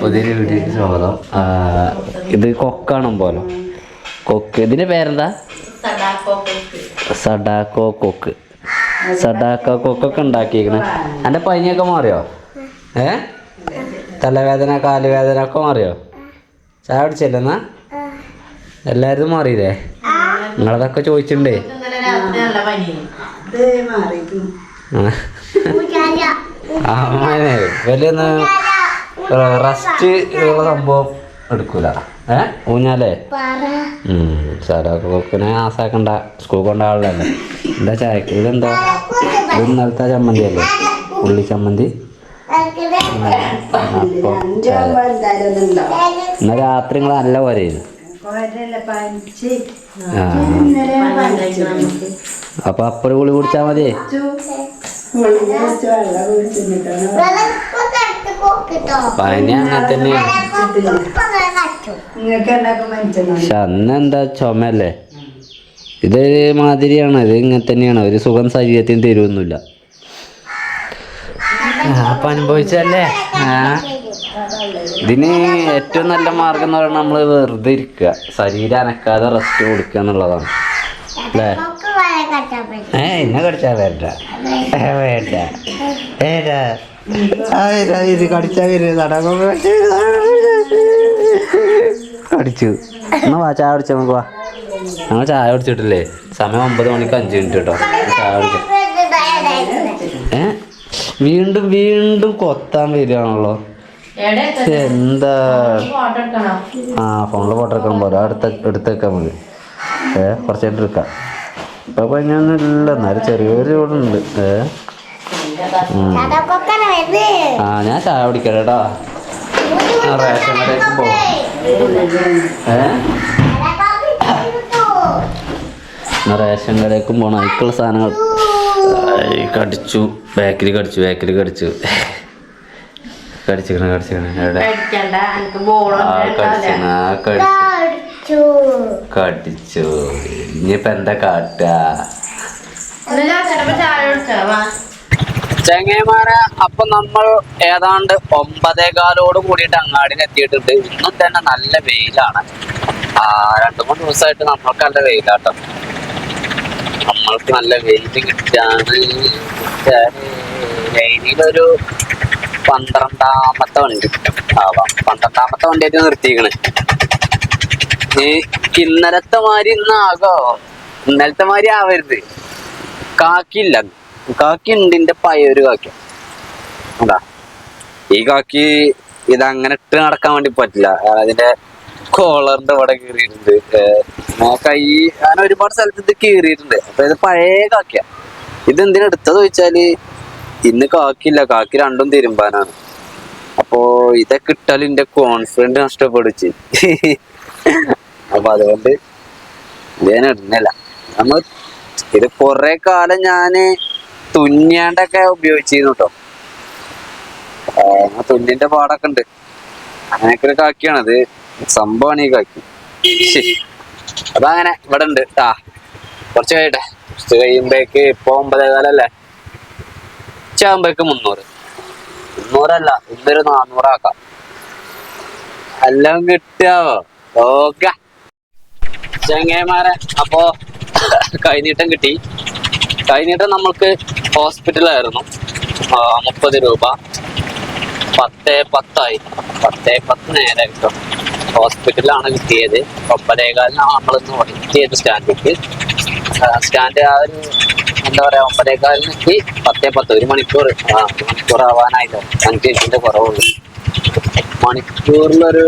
പുതിയൊരു വീട്ടിലേക്ക് സ്വാഗതം. ഇത് കൊക്കാണോ പോലെ? കൊക്ക്. ഇതിന്റെ പേരെന്താ? സഡാക്കോ കൊക്ക്. സഡാക്കോ കൊക്കൊക്കെ ഉണ്ടാക്കിയിരിക്കണ എന്റെ പനിയൊക്കെ മാറിയോ? ഏ? തലവേദന കാലുവേദന ഒക്കെ മാറിയോ? ചായ കുടിച്ചല്ലെന്നാ എല്ലാരും മാറിയില്ലേ? നിങ്ങളതൊക്കെ ചോദിച്ചിട്ടുണ്ടേ. ആ. അമ്മേനെ വലിയൊന്ന് റെസ്റ്റ് ഉള്ള സംഭവം എടുക്കൂല. ഏ ഊഞ്ഞാലേ? പറ. സാറൊക്കെ ആസാക്കണ്ട സ്കൂൾ കൊണ്ട ആളല്ലേ? എന്താ ചായക്ക്? ഇതെന്താ? ഇത് ഇന്നലത്തെ ചമ്മന്തി അല്ലേ ഉള്ളി ചമ്മന്തി? അപ്പം ഇന്ന് രാത്രി നിങ്ങൾ നല്ല പോരേ അപ്പൊ അപ്പൊ കുളി കുടിച്ചാ മതി പനി അങ്ങനെ തന്നെയാണ് പക്ഷെ അന്ന് എന്താ ചുമല്ലേ ഇത് മാതിരിയാണ് ഇത് ഇങ്ങനെ തന്നെയാണ് ഒരു സുഖം ശരീരത്തിന് തരുമൊന്നുമില്ല അപ്പൊ അനുഭവിച്ചല്ലേ ആ. ഇതിന് ഏറ്റവും നല്ല മാർഗം എന്ന് പറയുന്നത് നമ്മൾ വെറുതെ ഇരിക്കുക. ശരീരം അനക്കാതെ റെസ്റ്റ് കൊടുക്കുക എന്നുള്ളതാണ്. അല്ലേ? ഏ എന്നെ കടിച്ചാ വേണ്ട. വേണ്ട ഇത്. കടിച്ചാ വരും. നടക്കുമ്പോ കടിച്ചു. എന്നാ വാ ചായ കുടിച്ചാ നമുക്ക് വാ. ഞങ്ങൾ ചായ കുടിച്ചിട്ടില്ലേ? സമയം ഒമ്പത് മണിക്ക് അഞ്ച് മിനിറ്റ് കേട്ടോ. ചായ കുടിക്കാം ഏ? വീണ്ടും വീണ്ടും കൊത്താൻ വരികയാണല്ലോ. എന്താ? ആ ഫോണിൽ ഫോട്ടോ എടുക്കണം പോലെ അടുത്ത എടുത്തേക്കാൻ മതി ഏ കുറച്ചായിട്ട് എടുക്കാം. ഇപ്പൊ ഞാൻ നല്ല എന്നാലും ചെറിയൊരു ചൂടുണ്ട്. ഏ? ആ ഞാൻ ചായ കുടിക്കാം കേട്ടോ റേഷൻ കടയിലേക്ക് പോകും ഏ? റേഷൻ കടയിലേക്കും പോകണം അതിക്കുള്ള സാധനങ്ങൾ. കടിച്ചു. ബേക്കറി കടിച്ചു ബേക്കറി കടിച്ചു. കടിച്ചിക്കണ കടിച്ചിക്കണ എവിടെ? കടിച്ചിക്കണ കടിച്ചു. കടിച്ചു. ഇനിയിപ്പ എന്താ കാട്ടുക ചെങ്ങൈമാരെ അപ്പൊ നമ്മൾ ഏതാണ്ട് ഒമ്പതേകാലോട് കൂടിയിട്ട് അങ്ങാടിന് എത്തിയിട്ടുണ്ട് ഇന്നും തന്നെ നല്ല വെയിലാണ്. ആ രണ്ടു മൂന്ന് ദിവസമായിട്ട് നമ്മൾക്ക് നല്ല വെയിലാട്ടോ. നമ്മൾക്ക് നല്ല വെയിൽ കിട്ടാണ്. വെയിലൊരു പന്ത്രണ്ടാമത്തെ വണ്ടി. ആവാം പന്ത്രണ്ടാമത്തെ വണ്ടിയായിട്ട് നിർത്തിക്കണ് ഈ ഇന്നലത്തെ മാതിരി ഇന്നാകോ. ഇന്നലത്തെ മാതിരി ആവരുത്. കാക്കില്ല കാക്കി ഉണ്ട് എന്റെ പയ്യൊരു കാക്കി. അതാ. ഈ കാക്കി ഇതങ്ങനെ ഇട്ട് നടക്കാൻ വേണ്ടി പറ്റില്ല. അതിന്റെ കോളറിന്റെ ഇവിടെ കീറിയിട്ടുണ്ട്. കൈ അങ്ങനെ ഒരുപാട് സ്ഥലത്ത് ഇത് കീറിയിട്ടുണ്ട്. അപ്പൊ ഇത് പഴയ കാക്കിയ. ഇത് എന്തിനാ എടുത്തത് ചോദിച്ചാൽ ഇന്ന് കാക്കില്ല കാക്കി രണ്ടും തിരുമ്പാനാണ്. അപ്പോ ഇതൊക്കെ ഇട്ടാൽ എന്റെ കോൺഫിഡൻസ് നഷ്ടപ്പെടുച്ച് അപ്പൊ അതുകൊണ്ട് ഇത് ഞാൻ ഇടുന്നില്ല. നമ്മൾ ഇത് കുറെ കാലം ഞാൻ തുന്നിയാണ്ടൊക്കെ ഉപയോഗിച്ചിരുന്നു കേട്ടോ തുന്നിന്റെ പാടൊക്കെ ഉണ്ട്. അങ്ങനെയൊക്കെ ഒരു കാക്കിയാണത് സംഭവമാണ് ഈ കാക്കി. അതങ്ങനെ ഇവിടെ ഉണ്ട് ആ കുറച്ച് കഴിയട്ടെ. കുറച്ച് കഴിയുമ്പോഴേക്ക് ഇപ്പൊ ഒമ്പതേ കാലല്ലേ? ഉച്ചയാകുമ്പോഴേക്ക് മുന്നൂറ്. മുന്നൂറല്ല ഇന്നൊരു നാന്നൂറാക്കാം. എല്ലാം കിട്ടാവോ ഓക്കെ. ചെങ്ങന്മാരെ അപ്പോ കൈനീട്ടം കിട്ടി. കൈനീട്ടം നമ്മൾക്ക് ഹോസ്പിറ്റലായിരുന്നു. മുപ്പത് രൂപ. പത്ത് പത്തായി. പത്ത് പത്ത് നേരെ കിട്ടും. ഹോസ്പിറ്റലിലാണ് കിട്ടിയത്. ഒമ്പതേകാലിനാണ് നമ്മളിന്ന് ചെയ്ത് സ്റ്റാൻഡിലേക്ക്. സ്റ്റാൻഡ് ആ ഒരു എന്താ പറയാ ഒമ്പതേകാലിന് എത്തി പത്തേ പത്ത് ഒരു മണിക്കൂർ മണിക്കൂർ ആവാനായില്ല. അഞ്ച് മിനിറ്റിന്റെ കുറവുള്ളൂ മണിക്കൂറിലൊരു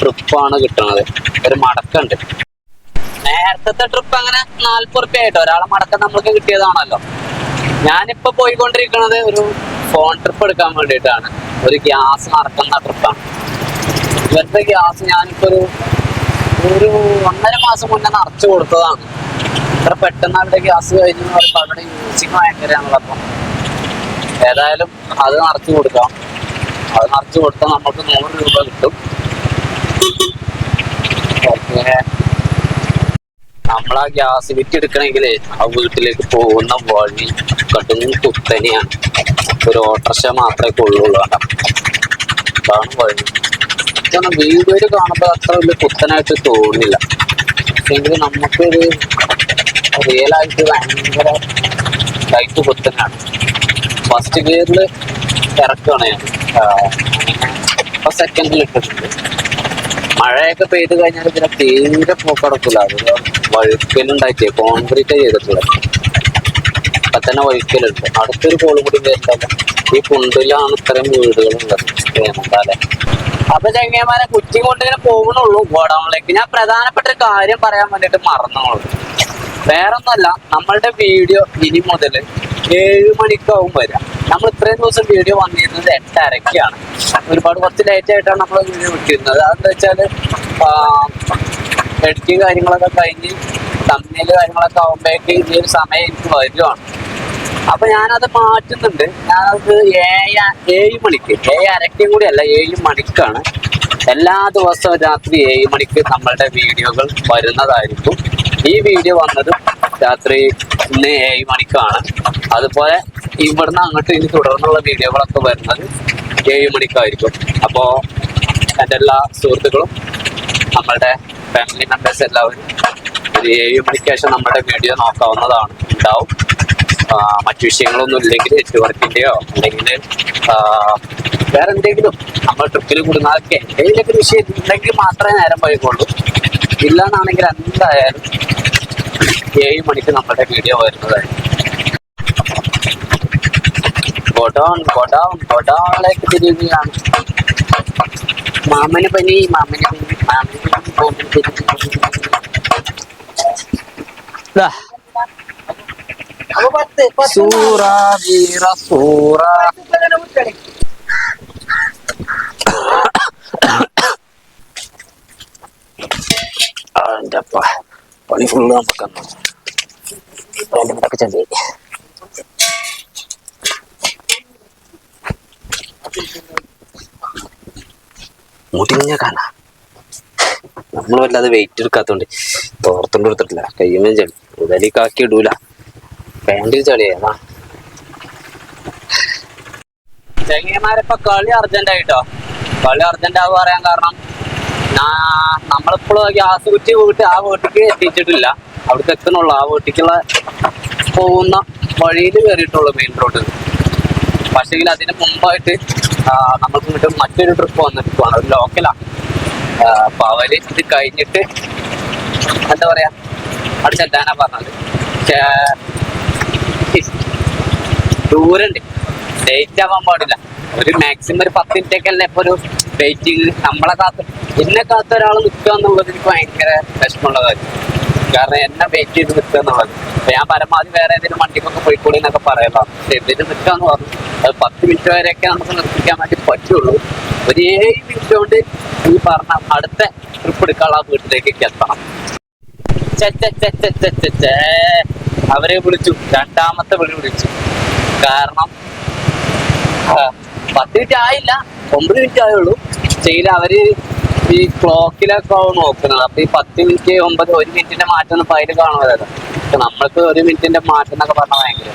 ട്രിപ്പാണ് കിട്ടുന്നത് ഒരു മടക്കുണ്ട്. നേരത്തെ ട്രിപ്പ് അങ്ങനെ നാല്പത് റുപ്യ ആയിട്ട്? ഒരാളെ മടക്കം നമ്മൾക്ക് കിട്ടിയതാണല്ലോ. ഞാനിപ്പോ പോയിക്കൊണ്ടിരിക്കുന്നത് ഒരു ഫോൺ ട്രിപ്പ് എടുക്കാൻ വേണ്ടിയിട്ടാണ്. ഒരു ഗ്യാസ് മറക്കുന്ന ട്രിപ്പാണ് ഇവരുടെ ഗ്യാസ് ഞാനിപ്പോ ഒരു ഒരു ഒന്നര മാസം മുന്നേ നിറച്ചു കൊടുത്തതാണ്. ഇത്ര പെട്ടെന്ന് അവരുടെ ഗ്യാസ് കഴിഞ്ഞു പറയുമ്പോൾ അവിടെ യൂസിങ് ഭയങ്കരമാണല്ലോ അപ്പം. ഏതായാലും അത് നിറച്ചു കൊടുക്കാം. അത് നിറച്ചു കൊടുത്താൽ നമുക്ക് നൂറ് രൂപ കിട്ടും. നമ്മൾ ആ ഗ്യാസ് വിറ്റെടുക്കണമെങ്കിൽ ആ വീട്ടിലേക്ക് പോകുന്ന വഴി കടും കുത്തനെയാണ് ഒരു ഓട്ടർഷ മാത്രമേ കൊള്ളുള്ളൂ അതാണ് വഴി. കാരണം വീഡിയോയിൽ കാണുമ്പോൾ അത്ര വലിയ കുത്തനായിട്ട് തോന്നില്ല പക്ഷെങ്കിൽ നമുക്കൊരു റിയലായിട്ട് ഭയങ്കര ലൈറ്റ് കുത്തനാണ്. ഫസ്റ്റ് ഗിയറിൽ ഇറക്കുകയാണ് ഞാൻ. സെക്കൻഡിൽ ഇട്ടിട്ടുണ്ട്. മഴയൊക്കെ പെയ്ത് കഴിഞ്ഞാൽ ഇതിനെ തീരെ പോക്കടക്കില്ല അത് വഴുക്കലുണ്ടാക്കിയ കോൺക്രീറ്റ് ചെയ്തിട്ടുള്ളത്. അപ്പൊ തന്നെ വഴുക്കലുണ്ട്. അടുത്തൊരു കോളും കൂടി വരുന്നത് ഈ കുണ്ടിലാണ് ഇത്തരം വേനന്താലെ അപ്പൊ ചെങ്ങന്മാരെ കുറ്റി കൊണ്ട് ഇങ്ങനെ പോകണുള്ളൂ ഗോഡൗണിലേക്ക് ഞാൻ പ്രധാനപ്പെട്ട ഒരു കാര്യം പറയാൻ വേണ്ടിട്ട് മറന്നോളൂ വേറൊന്നല്ല നമ്മളുടെ വീഡിയോ ഇനി മുതൽ ഏഴ് മണിക്കാവും വരാം നമ്മൾ ഇത്രയും ദിവസം വീഡിയോ വന്നിരുന്നത് എട്ടരക്കാണ്. ഒരുപാട് കുറച്ച് ലേറ്റ് ആയിട്ടാണ് നമ്മൾ വീഡിയോ വിട്ടിരുന്നത്. അതെന്താ വെച്ചാൽ എഡിറ്റിങ് കാര്യങ്ങളൊക്കെ കഴിഞ്ഞ് തമ്മിൽ കാര്യങ്ങളൊക്കെ ആകുമ്പോഴേക്ക് ഈ ഒരു സമയം എനിക്ക് വരുവാണ്. അപ്പൊ ഞാനത് മാറ്റുന്നുണ്ട്. ഞാനത് ഏഴ് ഏഴ് മണിക്ക് ഏഴ് അരക്കും കൂടി അല്ല ഏഴ് മണിക്കാണ്. എല്ലാ ദിവസവും രാത്രി ഏഴ് മണിക്ക് നമ്മളുടെ വീഡിയോകൾ വരുന്നതായിരിക്കും. ഈ വീഡിയോ വന്നത് രാത്രി ഇന്ന് ഏഴ് മണിക്കാണ്. അതുപോലെ ഇവിടുന്ന് അങ്ങോട്ട് ഇനി തുടർന്നുള്ള വീഡിയോകളൊക്കെ വരുന്നത് ഏഴ് മണിക്കായിരിക്കും. അപ്പോൾ എന്റെ എല്ലാ സുഹൃത്തുക്കളും നമ്മളുടെ ഫാമിലി മെമ്പേഴ്സ് എല്ലാവരും ഒരു ഏഴ് മണിക്ക് ശേഷം നമ്മുടെ വീഡിയോ നോക്കാവുന്നതാണ്. ഉണ്ടാവും. മറ്റു വിഷയങ്ങളൊന്നും ഇല്ലെങ്കിൽ നെറ്റ്വർക്കിന്റെയോ അല്ലെങ്കിൽ വേറെ എന്തെങ്കിലും നമ്മൾ ട്രിപ്പിൽ കൂടുന്നതൊക്കെ എന്തെങ്കിലുമൊക്കെ വിഷയം ഉണ്ടെങ്കിൽ മാത്രമേ നേരം വൈകുള്ളൂ. ഇല്ലാന്നാണെങ്കിൽ എന്തായാലും ഏഴ് മണിക്ക് നമ്മുടെ വീഡിയോ വരുന്നതായിരിക്കും ഗോഡൗൺ ഗോഡൗൺ ഗോഡൗണിലേക്ക് തിരിയുകയാണ്. മാമന് പനി മാമന് പനി മാമന് പനി മാമന് പനി സൂറ വീറ സൂറ. പണി ഫുള്ള് നമുക്കെന്നു അതിന്റെ ചെന്തി മുടിഞ്ഞ കാണാ നമ്മൾ വല്ലാതെ വെയിറ്റ് എടുക്കാത്തോണ്ട് തോർത്തോണ്ട് എടുത്തിട്ടില്ല കയ്യുമ്പോൾ ചെളി ഉടലിക്കാക്കി ഇടൂല. പാന്റ് ചളിയാ. ചെങ്ങന്മാരിപ്പൊ കളി അർജന്റ് ആയിട്ടോ കളി അർജന്റ് ആവുക പറയാൻ കാരണം. നമ്മളിപ്പോഴും ഗ്യാസ് കുറ്റി വീട്ട് ആ വീട്ടിക്ക് എത്തിച്ചിട്ടില്ല അവിടേക്ക് എത്തണുള്ളൂ ആ വീട്ടിക്കുള്ള പോകുന്ന വഴിയിൽ കയറിയിട്ടുള്ളൂ മെയിൻ റോഡ് പക്ഷേങ്കിൽ അതിന് മുമ്പായിട്ട് നമ്മൾക്ക് ഇങ്ങോട്ട് മറ്റൊരു ട്രിപ്പ് വന്നിട്ടാണ് ഒരു ലോക്കലാണ് അപ്പൊ അവർ ഇത് കഴിഞ്ഞിട്ട് എന്താ പറയാ? അവിടെ ചെല്ലാനാ പറഞ്ഞത്. ദൂരണ്ട്. ലേറ്റ് ആവാൻ പാടില്ല. ഒരു മാക്സിമം ഒരു പത്ത് മിനിറ്റ് അല്ലേ? ഇപ്പൊ ഒരു വെയിറ്റിംഗ് നമ്മളെ കാത്ത് എന്നെ കാത്ത ഒരാൾ നിൽക്കുക എന്നുള്ളത് എനിക്ക് ഭയങ്കര വിഷമമുള്ള കാര്യം. കാരണം എന്നെ വെയിറ്റ് ചെയ്ത് നിൽക്കുക എന്നുള്ളത്. അപ്പൊ ഞാൻ പരമാവധി വേറെ ഏതെങ്കിലും വണ്ടിക്കൊക്കെ പോയിക്കൂടി എന്നൊക്കെ പറയலாம் പക്ഷെ നിൽക്കുക എന്ന് പറഞ്ഞു. അത് പത്ത് മിനിറ്റ് വരെയൊക്കെ നമുക്ക് നിർത്തിക്കാൻ വേണ്ടി പറ്റുള്ളൂ. ഒരു ഏഴ് മിനിറ്റ് കൊണ്ട് ഈ പറഞ്ഞ അടുത്ത ട്രിപ്പ് എടുക്കാനുള്ള വീട്ടിലേക്ക് എത്തണം. അവരെ വിളിച്ചു. രണ്ടാമത്തെ വിളി വിളിച്ചു. കാരണം പത്ത് മിനിറ്റ് ആയില്ല. ഒമ്പത് മിനിറ്റ് ആയുള്ളൂ. ചെയ്യില്ല അവർ ഈ ക്ലോക്കിലൊക്കെ നോക്കുന്നത്. അപ്പൊ ഈ പത്ത് മിനിറ്റ് ഒമ്പത് ഒരു മിനിറ്റിന്റെ മാറ്റം ഒന്നും അതിൽ കാണുമല്ലോ നമ്മൾക്ക് ഒരു മിനിറ്റിന്റെ മാറ്റം എന്നൊക്കെ പറഞ്ഞാൽ ഭയങ്കര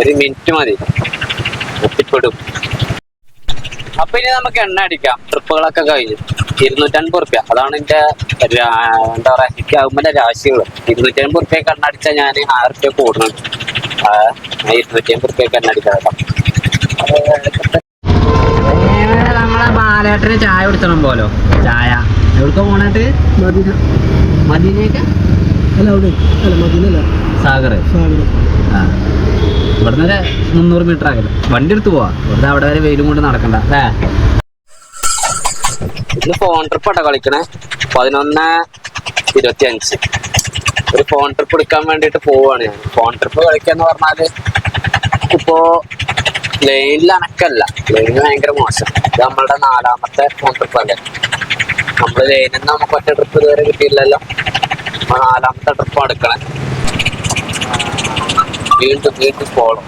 ഒരു മിനിറ്റ് മതി. ഒപ്പിച്ചിടും അപ്പൊ ഇനി നമുക്ക് എണ്ണ അടിക്കാം. ട്രിപ്പുകളൊക്കെ കഴിഞ്ഞു. ഇരുന്നൂറ്റൻപത് റുപ്യ. അതാണ് എന്റെ എന്താ പറയാ എനിക്ക് ആകുമ്പോൾ രാശികൾ ഇരുന്നൂറ്റൻപത് റുപ്യക്ക് എണ്ണ അടിച്ചാൽ ഞാൻ ആറ് റുപ്യ കൂടുന്നുണ്ട്. ആ, അൻപത് എണ്ണ അടിക്കാം നമ്മളെ ബാലേട്ടന് ചായ കൊടുത്തണം പോലോ? ചായ. എവിടെ പോണേട്ട്? മദീന. മദീനയൊക്കെ അല്ല അവിടെ. അല്ല മദീനല്ല സാഗർ സാഗർ ആ. ഇവിടുന്ന് ഒരു മുന്നൂറ് മീറ്റർ ആകില്ല വണ്ടി എടുത്ത് പോവാ. ഇവിടുന്ന് അവിടെ വരെ വെയിലും കൊണ്ട് നടക്കണ്ട. അല്ലേ? ഇന്ന് ഫോൺ ട്രിപ്പ് ആട്ടോ കളിക്കണേ. പതിനൊന്ന് ഇരുപത്തി അഞ്ച് ഒരു ഫോൺ ട്രിപ്പ് എടുക്കാൻ വേണ്ടിയിട്ട് പോവാണ് ഞാൻ. ഫോൺ ട്രിപ്പ് കളിക്കാന്ന് പറഞ്ഞാൽ ഇപ്പോ ലൈനിൽ അനക്കല്ല. ലൈനിൽ ഭയങ്കര മോശം. നമ്മളുടെ നാലാമത്തെ ട്രിപ്പ് അല്ലേ? നമ്മൾ ലൈനിൽ നമുക്ക് ഒറ്റ ട്രിപ്പ് ഇതുവരെ കിട്ടിയില്ലല്ലോ നമ്മൾ നാലാമത്തെ ട്രിപ്പ് എടുക്കണേ. വീണ്ടും വീണ്ടും പോകണം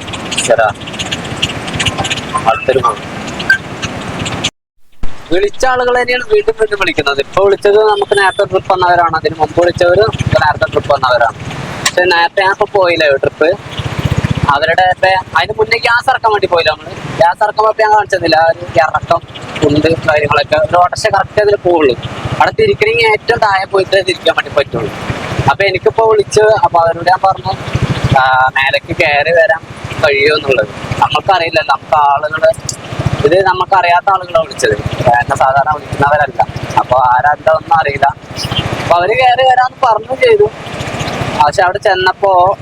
ശരാ. അടുത്തൊരു വിളിച്ച ആളുകൾ തന്നെയാണ് വീണ്ടും വീണ്ടും വിളിക്കുന്നത്. ഇപ്പൊ വിളിച്ചത് നമുക്ക് നേരത്തെ ട്രിപ്പ് വന്നവരാണ്. അതിന് മുമ്പ് വിളിച്ചവര് നമുക്ക് നേരത്തെ ട്രിപ്പ് വന്നവരാണ്. പക്ഷെ നേരത്തെ ഞാൻ ഇപ്പൊ പോയില്ല ട്രിപ്പ് അവരുടെ അതിന് മുന്നേ ഗ്യാസ് ഇറക്കാൻ വേണ്ടി പോയില്ല നമ്മൾ? ഗ്യാസ് ഇറക്കുമ്പോ ഞാൻ ഒരു ഇറക്കം ഉണ്ട് കാര്യങ്ങളൊക്കെ. ഒരു ഓട്ടർഷ കറക്റ്റ് അതിൽ പോവുള്ളൂ. അവിടെ തിരിക്കണമെങ്കിൽ ഏറ്റവും താഴെ പോയിട്ട് തിരിക്കാൻ വേണ്ടി പറ്റുള്ളൂ. അപ്പൊ എനിക്കിപ്പോ വിളിച്ച് അപ്പൊ അവരോട് ഞാൻ പറഞ്ഞു മേലേക്ക് കയറി വരാൻ കഴിയുമെന്നുള്ളത് നമുക്കറിയില്ലല്ലോ നമുക്ക് ആളുകൾ ഇത് നമുക്കറിയാത്ത ആളുകളെ വിളിച്ചത്. എന്നെ സാധാരണ വിളിക്കുന്നവരല്ല. അപ്പൊ ആരാ ഒന്നും അറിയില്ല. അപ്പൊ അവർ കയറി വരാന്ന് പറഞ്ഞു ചെയ്തു. പക്ഷെ അവിടെ ചെന്നപ്പോ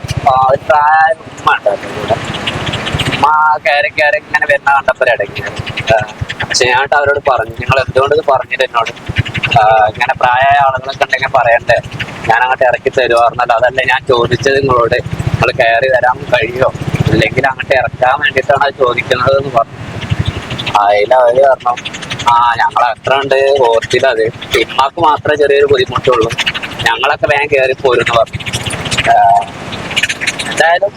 കയറി കയറി ഇങ്ങനെ വരുന്ന കണ്ടപ്പോ ഇടയ്ക്ക്. പക്ഷെ ഞാൻ അവരോട് പറഞ്ഞു നിങ്ങൾ എന്തുകൊണ്ട് പറഞ്ഞിട്ട് എന്നോട്? ഇങ്ങനെ പ്രായമായ ആളുകളൊക്കെ ഉണ്ടെങ്കിൽ പറയണ്ടേ? ഞാൻ അങ്ങോട്ട് ഇറക്കി തരുമായിരുന്നല്ലോ അതല്ല ഞാൻ ചോദിച്ചത് നിങ്ങളോട്. നിങ്ങൾ കയറി വരാൻ കഴിയോ? അല്ലെങ്കിൽ അങ്ങോട്ട് ഇറക്കാൻ വേണ്ടിയിട്ടാണ് അത് ചോദിക്കുന്നത് എന്ന് പറഞ്ഞു. അതിലവര് പറഞ്ഞു ആ ഞങ്ങൾ എത്ര ഉണ്ട് ഓർത്തിലത് അത്. മാത്രമേ ചെറിയൊരു ബുദ്ധിമുട്ടുള്ളൂ. ഞങ്ങളൊക്കെ വേഗം കയറി പോരുന്ന് പറഞ്ഞു. എന്തായാലും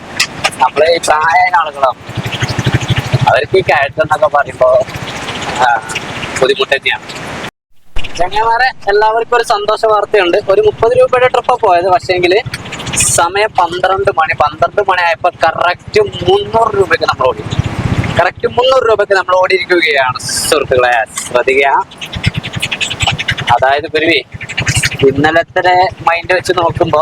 നമ്മൾ ഈ പ്രായമായ ആളുകളാണ് അവർക്ക് ഈ കയറ്റം എന്നൊക്കെ പറയുമ്പോ ആ, ബുദ്ധിമുട്ട് തന്നെയാണ്. ചങ്ങന്മാരെ എല്ലാവർക്കും ഒരു സന്തോഷ വാർത്തയുണ്ട്. ഒരു മുപ്പത് രൂപയുടെ ട്രിപ്പ് പോയത് പക്ഷേങ്കിൽ സമയം പന്ത്രണ്ട് മണി. പന്ത്രണ്ട് മണി ആയപ്പോ കറക്റ്റ് മുന്നൂറ് രൂപയ്ക്ക് നമ്മൾ ഓടി. കറക്റ്റ് മുന്നൂറ് രൂപയ്ക്ക് നമ്മൾ ഓടിയിരിക്കുകയാണ് സുഹൃത്തുക്കളെ. ശ്രദ്ധിക്കുക. അതായത് ഗുരുവി ഇന്നലത്തെ മൈൻഡ് വെച്ച് നോക്കുമ്പോ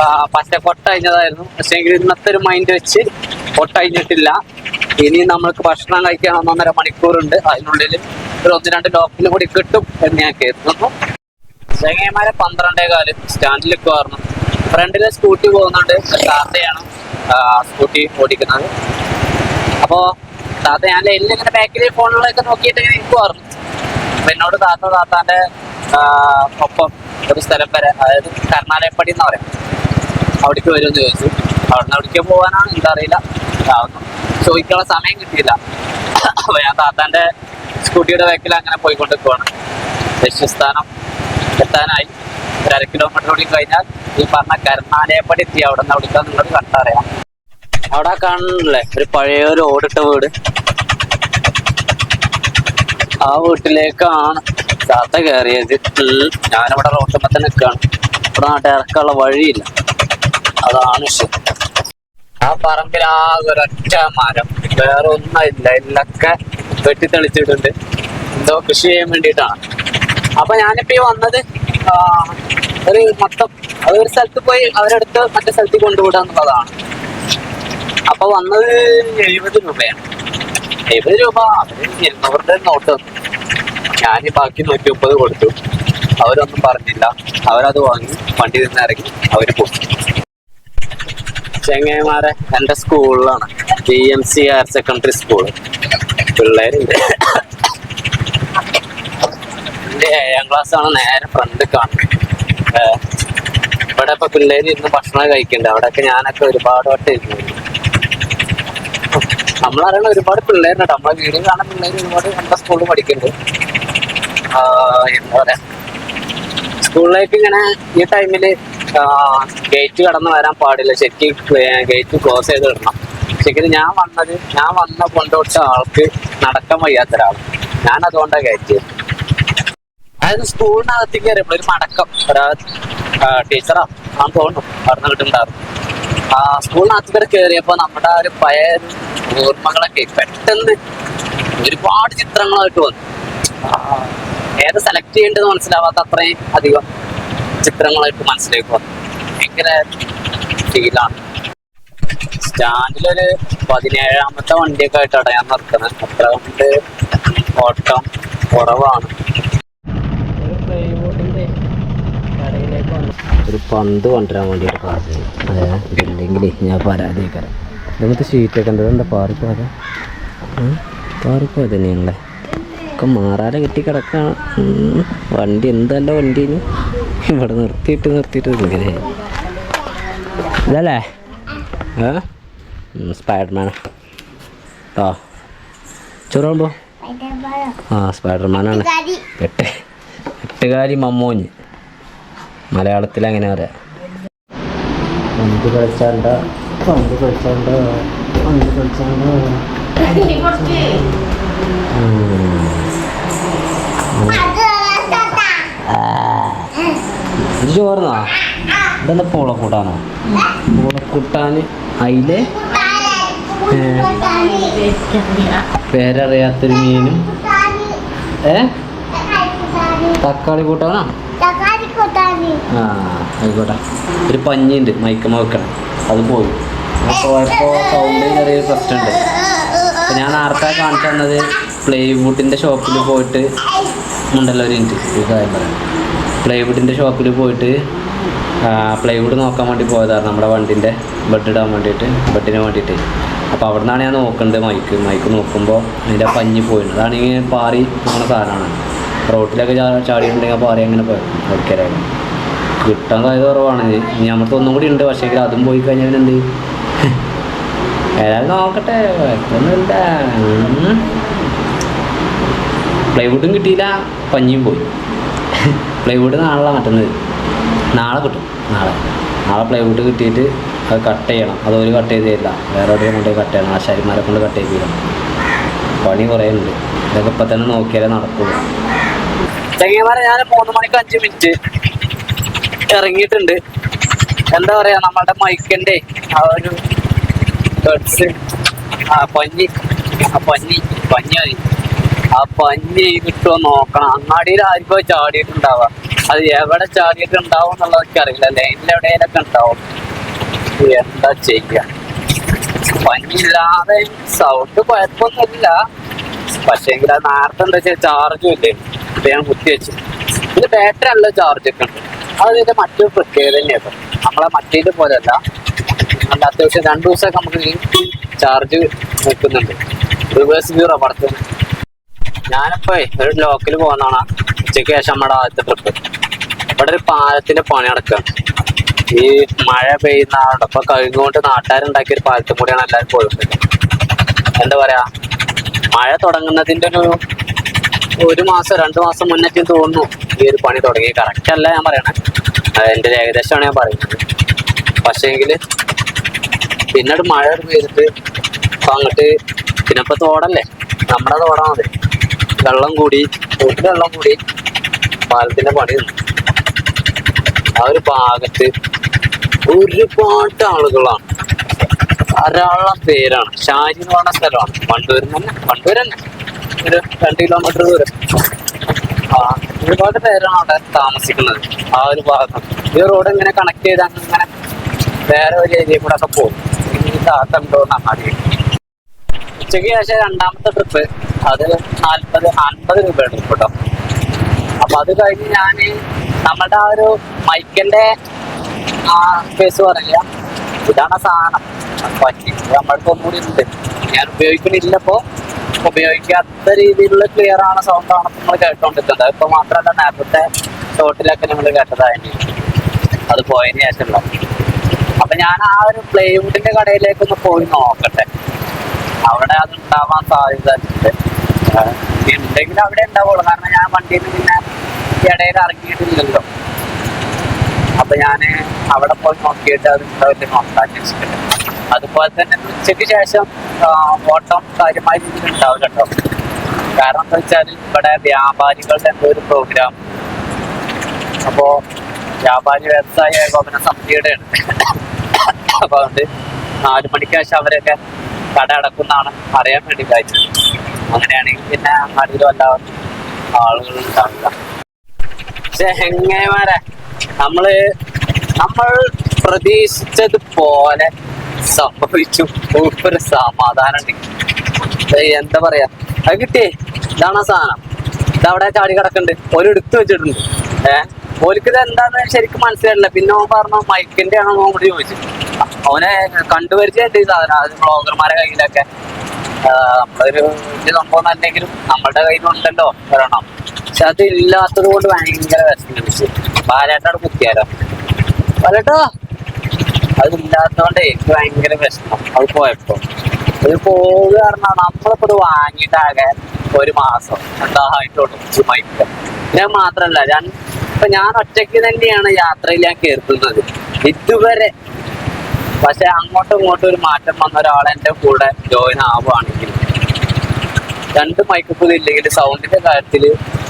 ആ, പച്ച കൊട്ടഴിഞ്ഞതായിരുന്നു പക്ഷേ ഇന്നത്തെ ഒരു മൈൻഡ് വെച്ച് കൊട്ടഴിഞ്ഞിട്ടില്ല ഇനി നമ്മൾക്ക് ഭക്ഷണം കഴിക്കാൻ ഒന്നൊന്നര മണിക്കൂറുണ്ട്. അതിനുള്ളിൽ ഒരു ഒന്ന് രണ്ട് ഡോക്ടറിന് കൂടി കിട്ടും എന്ന് ഞാൻ കേൾക്കുന്നു ചെങ്ങന്മാരെ പന്ത്രണ്ടേ കാൽ സ്റ്റാൻഡിൽ കയറണം. ഫ്രണ്ടിലെ സ്കൂട്ടി പോകുന്നുണ്ട്. താത്തയാണ് സ്കൂട്ടി ഓടിക്കുന്നത്. അപ്പോ താത്ത ഞാൻ ലൈനിൽ ഇങ്ങനെ ബാക്കിൽ ഫോണുകളൊക്കെ നോക്കിയിട്ട് ഇങ്ങനെ ഇരിക്കുവായിരുന്നു. അപ്പൊ എന്നോട് താത്ത താത്താന്റെ ഒപ്പം ഒരു സ്ഥലം വരെ അതായത് കർണാലയപ്പടി എന്ന് പറയാം. അവിടേക്ക് വരുമെന്ന് ചോദിച്ചു. അവിടുന്ന് അവിടേക്ക് പോകാനാണ് എന്താ അറിയില്ല. ഇതാവുന്നു ചോദിക്കാനുള്ള സമയം കിട്ടിയില്ല. അപ്പൊ ഞാൻ താത്താന്റെ സ്കൂട്ടിയുടെ ബാക്കിൽ അങ്ങനെ പോയിക്കൊണ്ട് പോവാണ് ലക്ഷ്യസ്ഥാനം എത്താനായി. ഒരു അര കിലോമീറ്റർ കൂടി കഴിഞ്ഞാൽ ഈ പറഞ്ഞ കരുണാലയപ്പടി എത്തി അവിടെ നിന്ന് അവിടേക്ക് നിങ്ങൾ കണ്ടറിയാം. അവിടെ കാണുന്നില്ലേ? ഒരു പഴയ ഒരു ഓടിട്ട വീട്. ആ വീട്ടിലേക്കാണ് താത്ത കയറിയത്. ഞാനിവിടെ റോട്ടപ്പത്തിൽ നിൽക്കുകയാണ് ഇവിടെ നാട്ടിൽ ഇറക്കാനുള്ള വഴിയില്ല. അതാണ് വിഷയം. ആ പറമ്പിൽ ആകെ ഒരൊറ്റ മരം. വേറെ ഒന്നുമില്ല എല്ലൊക്കെ വെട്ടിത്തെളിച്ചിട്ടുണ്ട് എന്തോ കൃഷി ചെയ്യാൻ വേണ്ടിയിട്ടാണ്. അപ്പൊ ഞാനിപ്പോ വന്നത് ആ, ഒരു മൊത്തം ഒരു സ്ഥലത്ത് പോയി അവരെടുത്ത് മറ്റേ സ്ഥലത്ത് കൊണ്ടുവിടുക എന്നുള്ളതാണ്. അപ്പൊ വന്നത് എഴുപത് രൂപയാണ്. എഴുപത് രൂപ. അവർ ഇരുന്നൂറിന്റെ നോട്ട് ഞാൻ ബാക്കി നൂറ്റി മുപ്പത് കൊടുത്തു. അവരൊന്നും പറഞ്ഞില്ല. അവരത് വാങ്ങി വണ്ടി നിന്ന് ഇറങ്ങി അവർ പോയി. ചെങ്ങന്മാരെ എന്റെ സ്കൂളിലാണ്. B M C higher secondary school പിള്ളേരുണ്ട്. എന്റെ ഏഴാം ക്ലാസ് ആണ് നേരെ ഫ്രണ്ട് കാണുന്നത്. ഇവിടെ ഇപ്പൊ പിള്ളേര് ഇരുന്ന് ഭക്ഷണം കഴിക്കണ്ട. അവിടെയൊക്കെ ഞാനൊക്കെ ഒരുപാട് വട്ടം ഇരുന്നു നമ്മളറിയണ ഒരുപാട് പിള്ളേരുണ്ട്. നമ്മളെ വീട് കാണുന്ന പിള്ളേർ ഒരുപാട് നമ്മുടെ സ്കൂളിൽ പഠിക്കുന്നുണ്ട് എന്താ പറയാ സ്കൂൾ ലൈഫ് ഇങ്ങനെ ഈ ടൈമിൽ ഗേറ്റ് കടന്നു വരാൻ പാടില്ല. ശരിക്കും ഗേറ്റ് ക്ലോസ് ചെയ്ത് ഇടണം ശരിക്കും ഞാൻ വന്നത് ഞാൻ വന്ന കൊണ്ടുവിട്ട ആൾക്ക് നടക്കാൻ വയ്യാത്ത ഒരാൾ ഞാൻ അതുകൊണ്ടാണ് കയറ്റിയത് അതായത് സ്കൂളിനകത്തേക്ക് കയറിയപ്പോൾ ഒരു മടക്കം ഒരാ ടീച്ചറാ ഞാൻ തോന്നുന്നു പറഞ്ഞു കിട്ടുന്നുണ്ടായിരുന്നു ആ സ്കൂളിനകത്തേക്ക് കയറിയപ്പോ നമ്മുടെ ഒരു പഴയ ഓർമ്മകളൊക്കെ പെട്ടെന്ന് ഒരുപാട് ചിത്രങ്ങളായിട്ട് വന്നു. ഏത് സെലക്ട് ചെയ്യേണ്ടത് മനസ്സിലാവാത്ത അത്രയും അധികം ചിത്രങ്ങളായിട്ട് മനസ്സിലേക്ക് വന്നു ഭയങ്കര ഫീലാണ് സ്റ്റാൻഡിലൊരു പതിനേഴാമത്തെ വണ്ടിയൊക്കെ ആയിട്ടാണ് ഞാൻ നിർത്തുന്നത് അത്ര കൊണ്ട് ഓട്ടം കുറവാണ്. ഒരു പന്ത് കൊണ്ടുവരാൻ വേണ്ടിയിട്ട് പറഞ്ഞു അതെ ഇല്ലെങ്കിൽ ഞാൻ പരാതിയൊക്കെ നമുക്ക് ഷീറ്റൊക്കെ ഉണ്ട് എന്താ പാറിപ്പോതെ പാറിപ്പോ തന്നെയാണല്ലേ ഒക്കെ മാറാതെ കെട്ടി കിടക്കാണ്. വണ്ടി എന്തല്ല വണ്ടി ഇനി? ഇവിടെ നിർത്തിയിട്ട് നിർത്തിയിട്ട് ഇങ്ങനെ ഇതല്ലേ? ഏ? സ്പൈഡർമാൻ ആ ചോറുമ്പോ ആ സ്പൈഡർമാനാണ്. എട്ട് എട്ടുകാരി മമ്മൂഞ്ഞ്. മലയാളത്തിൽ അങ്ങനെ പറയാം. പന്ത് കളിച്ചാണ്ട? പന്ത് കളിച്ചാണ്ട? പന്ത് കളിച്ചാണ്ട? ചോർന്നാ ഇതെന്താ പൂളക്കൂട്ടാനോ പൂളക്കൂട്ടാൻ അതിലെ പേരറിയാത്തൊരു മീനും. ഏ? തക്കാളി കൂട്ടാനാ? ആ ആയിക്കോട്ടെ. ഒരു പഞ്ഞിയുണ്ട്. മൈക്കമ്മ വെക്കണം. അത് പോയി. പോയപ്പോൾ സൗണ്ട് ചെറിയൊരു പ്രശ്നമുണ്ട്. ഉണ്ട് ഞാൻ നേരത്തെ കാണിച്ചു തന്നത് പ്ലേവുഡിന്റെ ഷോപ്പിൽ പോയിട്ട് ഉണ്ടല്ലോ ഒരു മിനിറ്റ് ഈ കാര്യം പറയാം. പ്ലേവുഡിന്റെ ഷോപ്പിൽ പോയിട്ട് പ്ലൈവുഡ് നോക്കാൻ വേണ്ടി പോയതാണ് നമ്മുടെ വണ്ടിന്റെ ബെഡ് ഇടാൻ വേണ്ടിയിട്ട് ബെഡിന് വേണ്ടിയിട്ട്. അപ്പോൾ അവിടെ നിന്നാണ് ഞാൻ നോക്കേണ്ടത് മൈക്ക് മൈക്ക് നോക്കുമ്പോൾ അതിന്റെ പഞ്ഞി പോയിട്ടുണ്ട് അതാണെങ്കിൽ പാറി പോകുന്ന സാധനമാണ് റോട്ടിലൊക്കെ ചാടി ചാടിയിട്ടുണ്ടെങ്കിൽ പാറി അങ്ങനെ പോയി കിട്ടാൻ സാധ്യത കുറവാണ്. ഇനി നമ്മൾക്ക് ഒന്നും കൂടി ഉണ്ട്. പക്ഷേ അതും പോയി കഴിഞ്ഞാൽ എന്ത് ഏതായാലും നോക്കട്ടെ. പ്ലൈവുഡും കിട്ടിയില്ല. പഞ്ഞിയും പോയി. പ്ലൈവുഡ് നാളെ മറ്റന്നത് നാളെ കിട്ടും നാളെ. നാളെ പ്ലൈവുഡ് കിട്ടിയിട്ട് അത് കട്ട് ചെയ്യണം. അത് ഒരു കട്ട് ചെയ്ത് തരില്ല. വേറെ എവിടെയും കൊണ്ട് കട്ട് ചെയ്യണം. ആശാരിമാരെ കൊണ്ട് കട്ട് ചെയ്യില്ല പണി കുറേ ഉണ്ട്. ഇതൊക്കെ ഇപ്പം തന്നെ നോക്കിയാലേ നടക്കുള്ളൂ. ചങ്ങന്മാരെ ഞാൻ മൂന്ന് മണിക്ക് അഞ്ച് മിനിറ്റ് ഇറങ്ങിയിട്ടുണ്ട്. എന്താ പറയാ നമ്മളുടെ മൈക്കിന്റെ ആ ഒരു ആ പഞ്ഞി. ആ പഞ്ഞി. പഞ്ഞി മതി. ആ പഞ്ഞി കിട്ടുമോ നോക്കണം. അങ്ങാടിയിൽ ആർക്കോ ചാടിയിട്ടുണ്ടാവുക അത് എവിടെ ചാടിയിട്ടുണ്ടാവും എന്നുള്ളതൊക്കെ അറിയില്ല. ലൈനിൽ എവിടെയെങ്കിലൊക്കെ ഉണ്ടാവും. എന്താ ചെയ്യാ? പഞ്ഞില്ലാതെ സൗണ്ട് കുഴപ്പമൊന്നുമില്ല. പക്ഷേങ്കിൽ അത് നേരത്തെ എന്താ വെച്ചാൽ ചാർജും ഇല്ലേ? ഇത് ഞാൻ കുത്തി വെച്ചു. ഇത് ബാറ്ററി അല്ല ചാർജ് ഒക്കെ. ഉണ്ട് അത് ഇതിന്റെ മറ്റൊരു പ്രത്യേകത തന്നെയാണ്. നമ്മളെ മറ്റേത് പോലെയല്ല. നല്ല അത്യാവശ്യം രണ്ടു ദിവസമൊക്കെ നമുക്ക് ചാർജ് നിൽക്കുന്നുണ്ട്. റിവേഴ്സ് ബ്യൂറോ പടത്ത് ഞാനിപ്പോ ഒരു ലോക്കൽ പോകുന്നതാണ് ഉച്ചയ്ക്ക് ശേഷം നമ്മുടെ ആദ്യത്തെ ട്രിപ്പ് ഇവിടെ ഒരു പാലത്തിന്റെ പണി നടക്കുകയാണ് ഈ മഴ പെയ്യുന്നതുകൊണ്ട് ഇപ്പൊ കഴിഞ്ഞുകൊണ്ട് നാട്ടുകാരുണ്ടാക്കിയ ഒരു പാലത്തും കൂടിയാണ് എല്ലാവരും പോയത് എന്താ പറയാ? മഴ തുടങ്ങുന്നതിന്റെ ഒരു ഒരു മാസം രണ്ടു മാസം മുന്നേ തോന്നുന്നു ഈ ഒരു പണി തുടങ്ങി. കറക്റ്റ് അല്ല ഞാൻ പറയണേ. എന്റെ ഒരു ഏകദേശമാണ് ഞാൻ പറയുന്നത്. പക്ഷേ എങ്കിൽ പിന്നീട് മഴ പെയ്തിട്ട് അങ്ങോട്ട് പിന്നെ ഇപ്പൊ തോടല്ലേ? നമ്മുടെ തോടാണത് വെള്ളം കൂടി ഒരു വെള്ളം കൂടി പാലത്തിന്റെ പണി നിന്നു. ആ ഒരു ഭാഗത്ത് ഒരുപാട് ആളുകളാണ്. ധാരാളം പേരാണ്. ഷാജി എന്ന് പറഞ്ഞ സ്ഥലമാണ്. വണ്ടൂരിൽ തന്നെ. വണ്ടൂർ ഒരു രണ്ട് കിലോമീറ്റർ ദൂരം. ആ ഒരുപാട് പേരാണ് അവിടെ താമസിക്കുന്നത്. ആ ഒരു ഭാഗത്ത് ഈ റോഡ് ഇങ്ങനെ കണക്ട് ചെയ്ത് അങ്ങനെ വേറെ ഒരു ഏരിയ കൂടെ ഒക്കെ പോകും. ഈ താത്തുണ്ടോ എന്നാണ് ഉച്ചയ്ക്ക് ശേഷം രണ്ടാമത്തെ ട്രിപ്പ് അത് നാൽപ്പത് നാൽപ്പത് രൂപയാണ് കേട്ടോ. അപ്പൊ അത് കഴിഞ്ഞ് ഞാൻ നമ്മുടെ ആ ഒരു മൈക്കിന്റെ ആ കേസ് പറയില്ല? ഇതാണ് സാധനം. പറ്റി നമ്മൾക്ക് ഒന്നുകൂടി ഉണ്ട്. ഞാൻ ഉപയോഗിക്കണില്ലപ്പോ ഉപയോഗിക്കാത്ത രീതിയിലുള്ള ക്ലിയർ ആണ് സൗണ്ട് ആണ് നമ്മൾ കേട്ടോണ്ടിരിക്കുന്നത്. ഇപ്പൊ മാത്രമല്ല നേരത്തെ ഷോട്ടിലൊക്കെ നമ്മൾ കേട്ടതായിട്ട് അത് പോയതിന് ശേഷമുള്ള. അപ്പൊ ഞാൻ ആ ഒരു പ്ലേവുഡിന്റെ കടയിലേക്ക് ഒന്ന് പോയി നോക്കട്ടെ. അവിടെ അത് ഉണ്ടാവാൻ സാധ്യത ഉണ്ട്. ഉണ്ടെങ്കിൽ അവിടെ ഉണ്ടാവുള്ളൂ. കാരണം ഞാൻ വണ്ടിയിൽ പിന്നെ ഇടയിൽ ഇറങ്ങിയിട്ടില്ലല്ലോ. അപ്പൊ ഞാൻ അവിടെ പോയി നോക്കിയിട്ട് അത് ഉണ്ടാവില്ല കോൺടാക്ട് വെച്ചിട്ടുണ്ട് അതുപോലെ തന്നെ ഉച്ചയ്ക്ക് ശേഷം ഓട്ടം കാര്യമായ രീതിയിൽ ഉണ്ടാവില്ല കേട്ടോ. കാരണം എന്താ വെച്ചാൽ ഇവിടെ വ്യാപാരികളുടെ എന്തോ ഒരു പ്രോഗ്രാം അപ്പോ വ്യാപാരി വ്യവസായ ഏകോപന സമിതിയുടെ ആണ് അപ്പൊ അതുകൊണ്ട് നാലു മണിക്ക് ശേഷം അവരൊക്കെ കട അടക്കുന്നാണ് അറിയാൻ വേണ്ടി വായിച്ചത് അങ്ങനെയാണെങ്കിൽ പിന്നെ അങ്ങാടിയിലും ആളുകൾ ഉണ്ടാവില്ല. പക്ഷെ എങ്ങനെമാരെ നമ്മൾ നമ്മൾ പ്രതീക്ഷിച്ചത് പോലെ സംഭവിച്ചു ഒരു സമാധാനം എന്താ പറയാ? അത് കിട്ടിയേ. ഇതാണ് ആ സാധനം. ഇതവിടെ ചാടി കിടക്കുന്നുണ്ട് ഒരു എടുത്തു വെച്ചിട്ടുണ്ട്. ഏഹ് ഓലിക്കത് എന്താന്ന് ശരിക്കും മനസ്സിലായില്ല പിന്നെ ഓൻ പറഞ്ഞു മൈക്കിന്റെ ആണോ ഓൻ കൂടി ചോദിച്ചു. അവനെ കണ്ടുപരിചയമുണ്ട് ഈ സാധനം. അത് ബ്ലോഗർമാരെ കയ്യിലൊക്കെ. നമ്മളൊരു വലിയ സംഭവം അല്ലെങ്കിലും നമ്മളുടെ കയ്യിലുണ്ടല്ലോ. ഒരെണ്ണം പക്ഷെ അത് ഇല്ലാത്തത് കൊണ്ട് ഭയങ്കര വിഷമിച്ചു കുത്തിയാലോ? ബാലേട്ടോ! അതില്ലാത്തതുകൊണ്ട് എനിക്ക് ഭയങ്കര വിഷമം. അത് പോയപ്പോ. അത് പോവുക പറഞ്ഞാൽ നമ്മളിപ്പോ ഇത് വാങ്ങിയിട്ടാകെ ഒരു മാസം എന്തായിട്ടുള്ളൂ ഈ മൈക്ക് ഞാൻ മാത്രല്ല ഞാൻ ഇപ്പൊ ഞാൻ ഒറ്റയ്ക്ക് തന്നെയാണ് യാത്രയിൽ ഞാൻ കേൾക്കുന്നത് ഇതുവരെ പക്ഷെ അങ്ങോട്ടും ഇങ്ങോട്ടും ഒരു മാറ്റം വന്ന ഒരാൾ എന്റെ കൂടെ ജോയിൻ ആവുകയാണെങ്കിൽ രണ്ട് മൈക്കപ്പുകൾ ഇല്ലെങ്കിൽ സൗണ്ടിന്റെ കാര്യത്തിൽ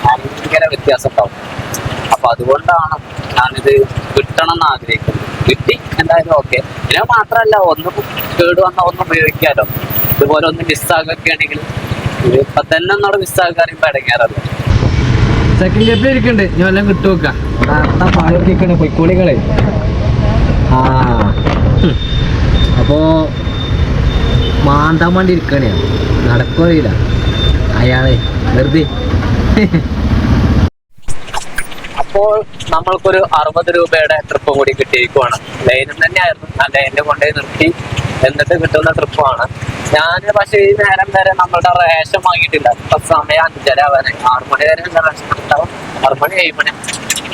ഭയങ്കര വ്യത്യാസം ഉണ്ടാവും. അപ്പൊ അതുകൊണ്ടാണ് ഞാനിത് കിട്ടണം എന്ന് ആഗ്രഹിക്കുന്നത്. കിട്ടി എന്തായാലും ഓക്കെ പിന്നെ മാത്രമല്ല ഒന്ന് കേട് വന്ന ഒന്ന് ഉപയോഗിക്കാലോ. ഇതുപോലെ ഒന്ന് മിസ്സാകൊക്കെ ആണെങ്കിൽ ഇപ്പൊ തന്നെ ഒന്നോട് മിസ്സാകാനും പടങ്ങാറല്ലോ സെക്കൻഡ് സ്റ്റെപ്പിൽ ഇരിക്കണ്ട്. ഞാൻ എല്ലാം കിട്ടു നോക്കാം പോയി പൊയ്ക്കോളികളെ. ആ. ഹും. അപ്പോ മാന്താൻ വേണ്ടി ഇരിക്കണേ നടക്കോ അറിയില്ല. അയാളെ വെറുതെ. അപ്പോൾ നമ്മൾക്കൊരു അറുപത് രൂപയുടെ ട്രിപ്പ് കൂടി കിട്ടിയിരിക്കുവാണ്. ലൈനും തന്നെയായിരുന്നു. ആ ലൈനിൽ കൊണ്ടേ നിർത്തി. എന്നിട്ട് കിട്ടുന്ന ട്രിപ്പാണ് ഞാൻ പക്ഷേ ഈ നേരം വരെ നമ്മളുടെ റേഷൻ വാങ്ങിയിട്ടില്ല. ഇപ്പൊ സമയം അഞ്ചര വരെ ആറു മണി വരെ റേഷൻ ഉണ്ടാവും ആറു മണി ഏഴ് മണി.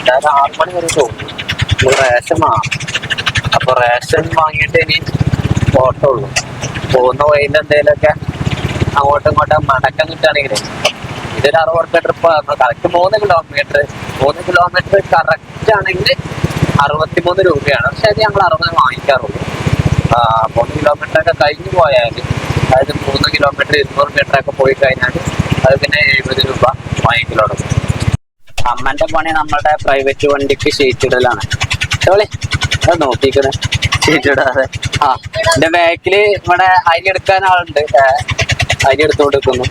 അതായത് ആറു മണി വരെ പോകും. റേഷൻ വാങ്ങാം അപ്പൊ റേഷൻ വാങ്ങിയിട്ട് ഇനി ഓട്ടമുള്ളൂ പോകുന്ന വഴിയിൽ എന്തെങ്കിലുമൊക്കെ അങ്ങോട്ടും ഇങ്ങോട്ടും മടക്കം കിട്ടുകയാണെങ്കിൽ ഇതൊരു അറുപത് റുപ്യ ട്രിപ്പ് കറക്റ്റ് മൂന്ന് കിലോമീറ്റർ മൂന്ന് കിലോമീറ്റർ കറക്റ്റ് ആണെങ്കിൽ അറുപത്തിമൂന്ന് രൂപയാണ്. പക്ഷെ അത് ഞങ്ങൾ അറുപത് വാങ്ങിക്കാറുള്ളൂ. മൂന്ന് കിലോമീറ്റർ ഒക്കെ കഴിഞ്ഞു പോയാൽ അതായത് മൂന്ന് കിലോമീറ്റർ ഇരുന്നൂറ് മീറ്റർ ഒക്കെ പോയി കഴിഞ്ഞാൽ അത് പിന്നെ എഴുപത് രൂപ വാങ്ങിക്കലോടും അമ്മന്റെ പണി നമ്മളുടെ പ്രൈവറ്റ് വണ്ടിക്ക് ഷീറ്റ് ഇടലാണ്. ചോളി നോക്കിക്കണേ ചീറ്റിടാതെ. ആ എന്റെ ബാക്കിൽ ഇവിടെ അരി എടുക്കാൻ ആളുണ്ട്. ഏ, അരി എടുത്തോണ്ട് നിൽക്കുന്നു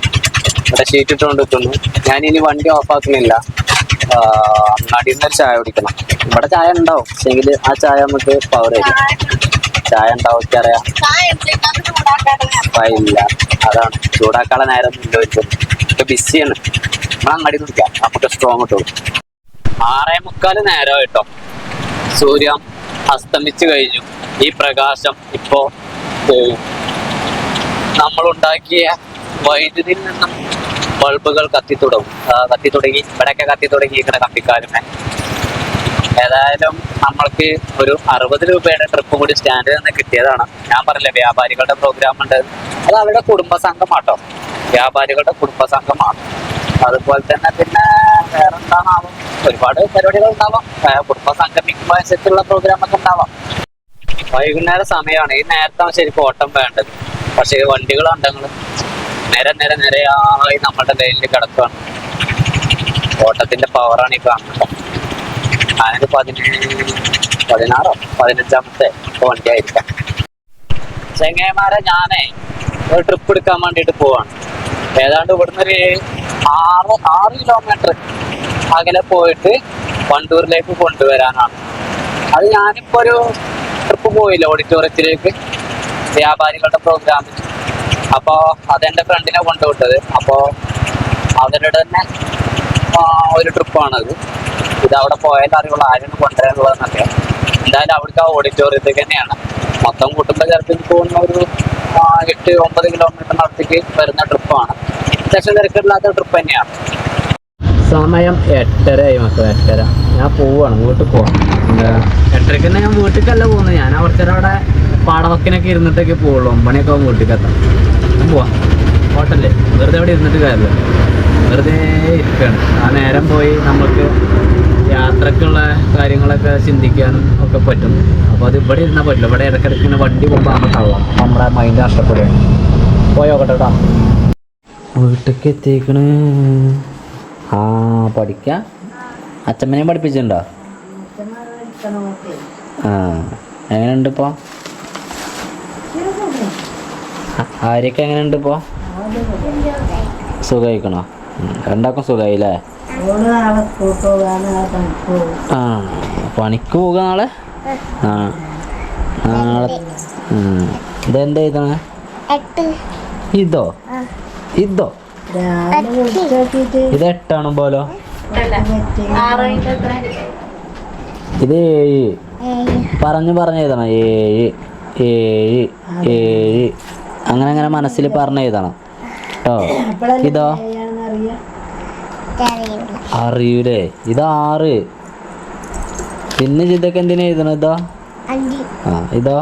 ഇവിടെ ഷീറ്റ് ഇട്ടുകൊണ്ട് നിൽക്കുന്നു ഞാൻ ഇനി വണ്ടി ഓഫ് ആക്കുന്നില്ല. അങ്ങാടിയിൽ നിന്നൊരു ചായ കുടിക്കണം. ഇവിടെ ചായ ഉണ്ടാവും. പക്ഷെങ്കിൽ ആ ചായ നമുക്ക് പവർ ആയിരിക്കും. ചായ ഉണ്ടാവും അറിയാം ഇല്ല അതാണ്. ചൂടാക്കാനുള്ള നേരം ഇപ്പൊ ബിസിയാണ് നമ്മൾ അങ്ങാടി കുടിക്കാം. നമുക്ക് സ്ട്രോങ് ഇട്ടോളൂ ആറേ മുക്കാൽ നേരം കേട്ടോ സൂര്യൻ അസ്തമിച്ചു കഴിഞ്ഞു. ഈ പ്രകാശം ഇപ്പോ നമ്മൾ ഉണ്ടാക്കിയ വൈദ്യുതിയിൽ നിന്നും ബൾബുകൾ കത്തി തുടങ്ങും കത്തി തുടങ്ങി ഇവിടെയൊക്കെ കത്തി തുടങ്ങി ഇങ്ങനെ കത്തിക്കാലുമേ ഏതായാലും നമ്മൾക്ക് ഒരു അറുപത് രൂപയുടെ ട്രിപ്പ് കൂടി സ്റ്റാൻഡിൽ നിന്ന് കിട്ടിയതാണ്. ഞാൻ പറഞ്ഞില്ല വ്യാപാരികളുടെ പ്രോഗ്രാം ഉണ്ട്. അത് അവരുടെ കുടുംബ സംഘമാട്ടോ വ്യാപാരികളുടെ കുടുംബ സംഘമാണ് അതുപോലെ തന്നെ പിന്നെ വേറെ എന്താണാവും ഒരുപാട് പരിപാടികൾ ഉണ്ടാവാം ഏ, കുടുംബ സംഗമിക്കുമ്പോൾ അനുസരിച്ചുള്ള പ്രോഗ്രാം ഒക്കെ ഉണ്ടാവാം. വൈകുന്നേര സമയമാണ്. ഈ നേരത്താണ് ശരിക്കും ഓട്ടം വേണ്ടത്. പക്ഷേ വണ്ടികളുണ്ടെങ്കിൽ നേരെ നേരെ നേരെ ആയി നമ്മുടെ ലൈനിൽ കിടക്കുകയാണ് ഓട്ടത്തിന്റെ പവറാണ് ഈ കാണുന്നത്. ഞാനൊരു പതിനേഴ് പതിനാറോ പതിനഞ്ചാമത്തെ വണ്ടി ആയിരിക്കാം ചെങ്ങേമാരെ ഞാനേ ഒരു ട്രിപ്പ് എടുക്കാൻ വേണ്ടിയിട്ട് പോവാണ്. ഏതാണ്ട് ഇവിടുന്ന് ഒരു ആറ് ആറ് കിലോമീറ്റർ അകലെ പോയിട്ട് വണ്ടൂരിലേക്ക് കൊണ്ടുവരാനാണ്. അത് ഞാനിപ്പോ ഒരു ട്രിപ്പ് പോയില്ല ഓഡിറ്റോറിയത്തിലേക്ക് വ്യാപാരികളുടെ പ്രോഗ്രാമിൽ അപ്പോ അതെന്റെ ഫ്രണ്ടിനെ കൊണ്ടുവിട്ടത്. അപ്പോ അവരുടെ തന്നെ ഒരു ട്രിപ്പാണത് ഇത് അവിടെ പോയാൽ അറിവുള്ള ആരും കൊണ്ടുവരാനുള്ളതെന്നൊക്കെ. എന്തായാലും അവിടേക്ക് ആ ഓഡിറ്റോറിയത്തിൽ തന്നെയാണ്. മൊത്തം കൂട്ടുമ്പോൾ തോന്നുന്ന ഒരു എട്ട് ഒമ്പത് കിലോമീറ്ററിനടുത്തേക്ക് വരുന്ന ട്രിപ്പാണ് അത്യാവശ്യം തിരക്കില്ലാത്ത ട്രിപ്പ് തന്നെയാണ്. സമയം എട്ടര ആയി മക്കളെ എട്ടര. ഞാൻ പോവാണ് വീട്ടിൽ പോവാം എട്ടരയ്ക്ക് തന്നെ ഞാൻ വീട്ടിലേക്കല്ല പോകുന്നത്. ഞാൻ അവർക്കൊരു അവിടെ പാടവക്കിനൊക്കെ ഇരുന്നിട്ടൊക്കെ പോവുള്ളൂ. ഒമ്പണിയൊക്കെ ആവും വീട്ടിലേക്ക് എത്താം പോവാം. ഹോട്ടലിൽ വെറുതെ അവിടെ ഇരുന്നിട്ട് കാര്യമില്ല. വെറുതെ ഇരിക്കുകയാണ് ആ നേരം പോയി നമുക്ക് യാത്രക്കുള്ള കാര്യങ്ങളൊക്കെ ചിന്തിക്കാനും ഒക്കെ പറ്റും. അപ്പോൾ അത് ഇവിടെ ഇരുന്നാൽ പറ്റില്ല. ഇവിടെ ഇടയ്ക്കിടയ്ക്ക് ഇങ്ങനെ വണ്ടി പോകുമ്പോൾ നമ്മൾ തള്ളാം. നമ്മുടെ മൈൻഡ് നഷ്ടപ്പെടുകയാണ് പോയോക്കട്ടെ കേട്ടോ വീട്ടിലേക്ക് എത്തിക്കണ് ആ പഠിക്കാം? അച്ഛമ്മനെയും പഠിപ്പിച്ചിട്ടുണ്ടോ? ആ എങ്ങനെയുണ്ട് ഇപ്പോൾ ആര്യൊക്കെ എങ്ങനെയുണ്ട് ഇപ്പോൾ സുഖമായിക്കണോ രണ്ടാക്കും സുഖമായില്ലേ ആ പണിക്ക് പോക നാളെ? ആ നാളെ. ഇതെന്താ എഴുതണേ? ഇതോ? ഇതോ? ഇത് എട്ടാണ് പോലോ ഇത് ഏഴ്. പറഞ്ഞു പറഞ്ഞു എഴുതണം. ഏഴ് ഏഴ് ഏഴ്. അങ്ങനെ അങ്ങനെ മനസ്സിൽ പറഞ്ഞു എഴുതണം. കേട്ടോ ഇതോ? അറിയൂലേ? ഇത് ആറ്. പിന്നെ ചിന്തക്ക് എന്തിനാ എഴുതണ ഇതാ? ആ ഇതാ?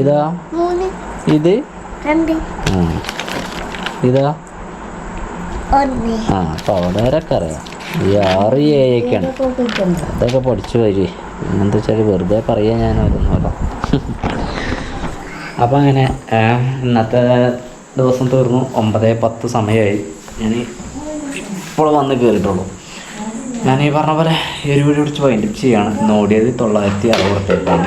ഇതാ? ഇത്? ഇതാ? ആ. അപ്പൊ അവിടെ വരെയൊക്കെ അറിയാം. ഈ ആറ് ഏഴൊക്കെയാണ് അതൊക്കെ പഠിച്ചു വരി. എന്താ വെച്ചാൽ വെറുതെ പറയാ ഞാൻ അതൊന്നുമല്ല അപ്പം അങ്ങനെ ഇന്നത്തെ ദിവസം തീർന്നു. ഒമ്പത് പത്ത് സമയമായി. ഞാൻ ഇപ്പോൾ വന്ന് കയറിയിട്ടുള്ളൂ ഞാൻ ഈ പറഞ്ഞ പോലെ വീഡിയോ പിടിച്ച് വൈൻഡപ്പ് ചെയ്യാണ്. നോടിയത് തൊള്ളായിരത്തി അറുപത്തെട്ടാണ്